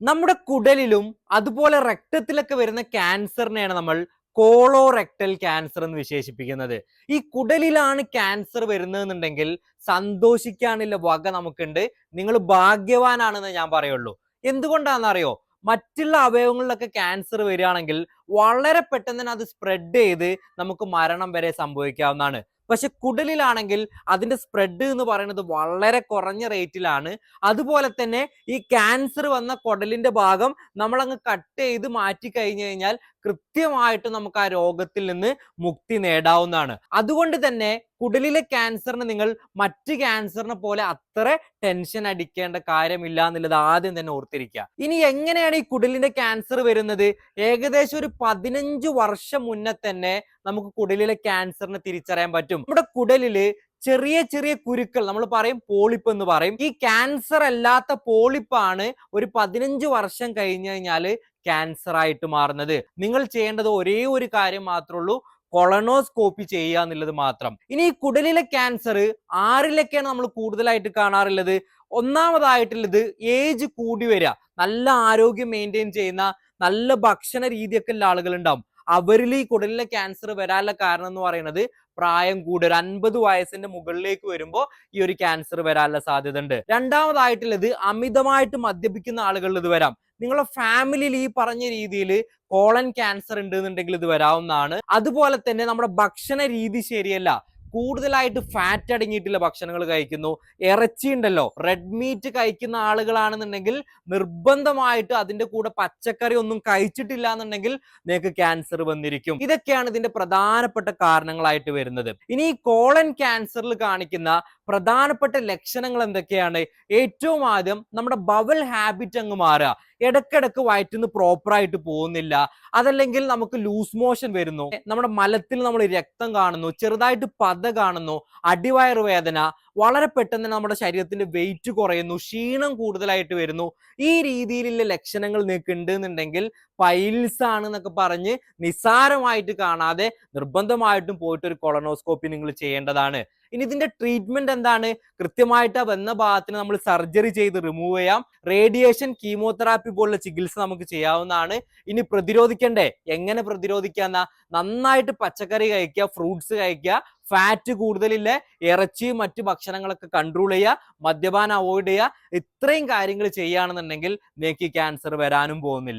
നമ്മുടെ കുടലിലും അതുപോലെ രക്തത്തിലൊക്കെ വരുന്ന ക്യാൻസറിനെയാണ് നമ്മൾ കോളോറെക്ടൽ ക്യാൻസർ എന്ന് വിശേഷിപ്പിക്കുന്നത്. ഈ കുടലിലാണ് ക്യാൻസർ വരുന്നതെന്നുണ്ടെങ്കിൽ സന്തോഷിക്കാനുള്ള വക നമുക്കുണ്ട്. നിങ്ങൾ ഭാഗ്യവാനാണെന്ന് ഞാൻ പറയുള്ളൂ. എന്തുകൊണ്ടാണെന്നറിയോ? മറ്റുള്ള അവയവങ്ങളിലൊക്കെ ക്യാൻസർ വരികയാണെങ്കിൽ വളരെ പെട്ടെന്ന് തന്നെ അത് സ്പ്രെഡ് ചെയ്ത് നമുക്ക് മരണം വരെ സംഭവിക്കാവുന്നതാണ്. പക്ഷെ കുടലിലാണെങ്കിൽ അതിന്റെ സ്പ്രെഡ് എന്ന് പറയുന്നത് വളരെ കുറഞ്ഞ റേറ്റിലാണ് അതുപോലെ തന്നെ ഈ ക്യാൻസർ വന്ന കുടലിന്റെ ഭാഗം നമ്മൾ അങ്ങ് കട്ട് ചെയ്ത് മാറ്റി കഴിഞ്ഞു കഴിഞ്ഞാൽ കൃത്യമായിട്ട് നമുക്ക് ആ രോഗത്തിൽ നിന്ന് മുക്തി നേടാവുന്നതാണ്. അതുകൊണ്ട് തന്നെ കുടലിലെ ക്യാൻസറിന് നിങ്ങൾ മറ്റ് ക്യാൻസറിനെ പോലെ അത്ര ടെൻഷൻ അടിക്കേണ്ട കാര്യമില്ല എന്നുള്ളത് ആദ്യം തന്നെ ഓർത്തിരിക്കുക. ഇനി എങ്ങനെയാണ് ഈ കുടലിന്റെ ക്യാൻസർ വരുന്നത്? ഏകദേശം ഒരു പതിനഞ്ച് വർഷം മുന്നേ തന്നെ നമുക്ക് കുടലിലെ ക്യാൻസറിനെ തിരിച്ചറിയാൻ പറ്റും. നമ്മുടെ കുടലിൽ ചെറിയ ചെറിയ കുരുക്കൾ നമ്മൾ പറയും പോളിപ്പ് എന്ന് പറയും. ഈ ക്യാൻസർ അല്ലാത്ത പോളിപ്പാണ് ഒരു പതിനഞ്ച് വർഷം കഴിഞ്ഞു കഴിഞ്ഞാൽ ക്യാൻസർ ആയിട്ട് മാറുന്നത്. നിങ്ങൾ ചെയ്യേണ്ടത് ഒരേ ഒരു കാര്യം മാത്രമേ ഉള്ളൂ കൊളനോസ്കോപ്പി ചെയ്യുക എന്നുള്ളത് മാത്രം. ഇനി ഈ കുടലിലെ ക്യാൻസർ ആറിലൊക്കെയാണ് നമ്മൾ കൂടുതലായിട്ട് കാണാറുള്ളത്. ഒന്നാമതായിട്ടുള്ളത് ഏജ് കൂടി വരിക. നല്ല ആരോഗ്യം മെയിന്റെയിൻ ചെയ്യുന്ന നല്ല ഭക്ഷണ രീതിയൊക്കെ ഉള്ള ആളുകൾ ഉണ്ടാവും അവരിൽ ഈ കുടലിലെ ക്യാൻസർ വരാനുള്ള കാരണം എന്ന് പറയുന്നത് പ്രായം കൂടി ഒരു അൻപത് വയസ്സിന്റെ മുകളിലേക്ക് വരുമ്പോൾ ഈ ഒരു ക്യാൻസർ വരാനുള്ള സാധ്യത ഉണ്ട് രണ്ടാമതായിട്ടുള്ളത് അമിതമായിട്ട് മദ്യപിക്കുന്ന ആളുകളിൽ ഇത് വരാം. നിങ്ങളുടെ ഫാമിലിയിൽ ഈ പറഞ്ഞ രീതിയിൽ കോളൻ ക്യാൻസർ ഉണ്ട് എന്നുണ്ടെങ്കിൽ ഇത് വരാവുന്നതാണ്. അതുപോലെ തന്നെ നമ്മുടെ ഭക്ഷണ രീതി ശരിയല്ല. കൂടുതലായിട്ട് ഫാറ്റ് അടങ്ങിയിട്ടുള്ള ഭക്ഷണങ്ങൾ കഴിക്കുന്നു. ഇറച്ചി ഉണ്ടല്ലോ. റെഡ് മീറ്റ് കഴിക്കുന്ന ആളുകളാണെന്നുണ്ടെങ്കിൽ നിർബന്ധമായിട്ട് അതിന്റെ കൂടെ പച്ചക്കറി ഒന്നും കഴിച്ചിട്ടില്ല എന്നുണ്ടെങ്കിൽ നിങ്ങൾക്ക് ക്യാൻസർ വന്നിരിക്കും. ഇതൊക്കെയാണ് ഇതിന്റെ പ്രധാനപ്പെട്ട കാരണങ്ങളായിട്ട് വരുന്നത്. ഇനി കോളൻ ക്യാൻസറിൽ കാണിക്കുന്ന പ്രധാനപ്പെട്ട ലക്ഷണങ്ങൾ എന്തൊക്കെയാണ്? ഏറ്റവും ആദ്യം നമ്മുടെ ബവൽ ഹാബിറ്റ് അങ്ങ് മാറുക. ഇടക്കിടക്ക് വയറ്റിന്ന് പ്രോപ്പറായിട്ട് പോകുന്നില്ല. അതല്ലെങ്കിൽ നമുക്ക് ലൂസ് മോഷൻ വരുന്നു. നമ്മുടെ മലത്തിൽ നമ്മൾ രക്തം കാണുന്നു. ചെറുതായിട്ട് പത കാണുന്നു. അടിവയറു വേദന വളരെ പെട്ടെന്ന് നമ്മുടെ ശരീരത്തിന്റെ വെയിറ്റ് കുറയുന്നു ക്ഷീണം കൂടുതലായിട്ട് വരുന്നു. ഈ രീതിയിലുള്ള ലക്ഷണങ്ങൾ ഉണ്ട് എന്നുണ്ടെങ്കിൽ പൈൽസ് ആണ് എന്നൊക്കെ പറഞ്ഞ് നിസ്സാരമായിട്ട് കാണാതെ നിർബന്ധമായിട്ടും പോയിട്ട് ഒരു കൊളനോസ്കോപ്പി നിങ്ങൾ ചെയ്യേണ്ടതാണ്. ഇനി ഇതിന്റെ ട്രീറ്റ്മെന്റ് എന്താണ്? കൃത്യമായിട്ട് വന്ന ഭാഗത്തിന് നമ്മൾ സർജറി ചെയ്ത് റിമൂവ് ചെയ്യാം. റേഡിയേഷൻ കീമോതെറാപ്പി പോലുള്ള ചികിത്സ നമുക്ക് ചെയ്യാവുന്നതാണ്. ഇനി പ്രതിരോധിക്കണ്ടേ? എങ്ങനെ പ്രതിരോധിക്കാന്ന? നന്നായിട്ട് പച്ചക്കറി കഴിക്കുക ഫ്രൂട്ട്സ് കഴിക്കുക ഫാറ്റ് കൂടുതലില്ല ഇറച്ചി മറ്റു ഭക്ഷണങ്ങളൊക്കെ കൺട്രോൾ ചെയ്യുക മദ്യപാനം അവോയ്ഡ് ചെയ്യുക ഇത്രയും കാര്യങ്ങൾ ചെയ്യുകയാണെന്നുണ്ടെങ്കിൽ നിങ്ങൾക്ക് ക്യാൻസർ വരാനും പോകുന്നില്ല.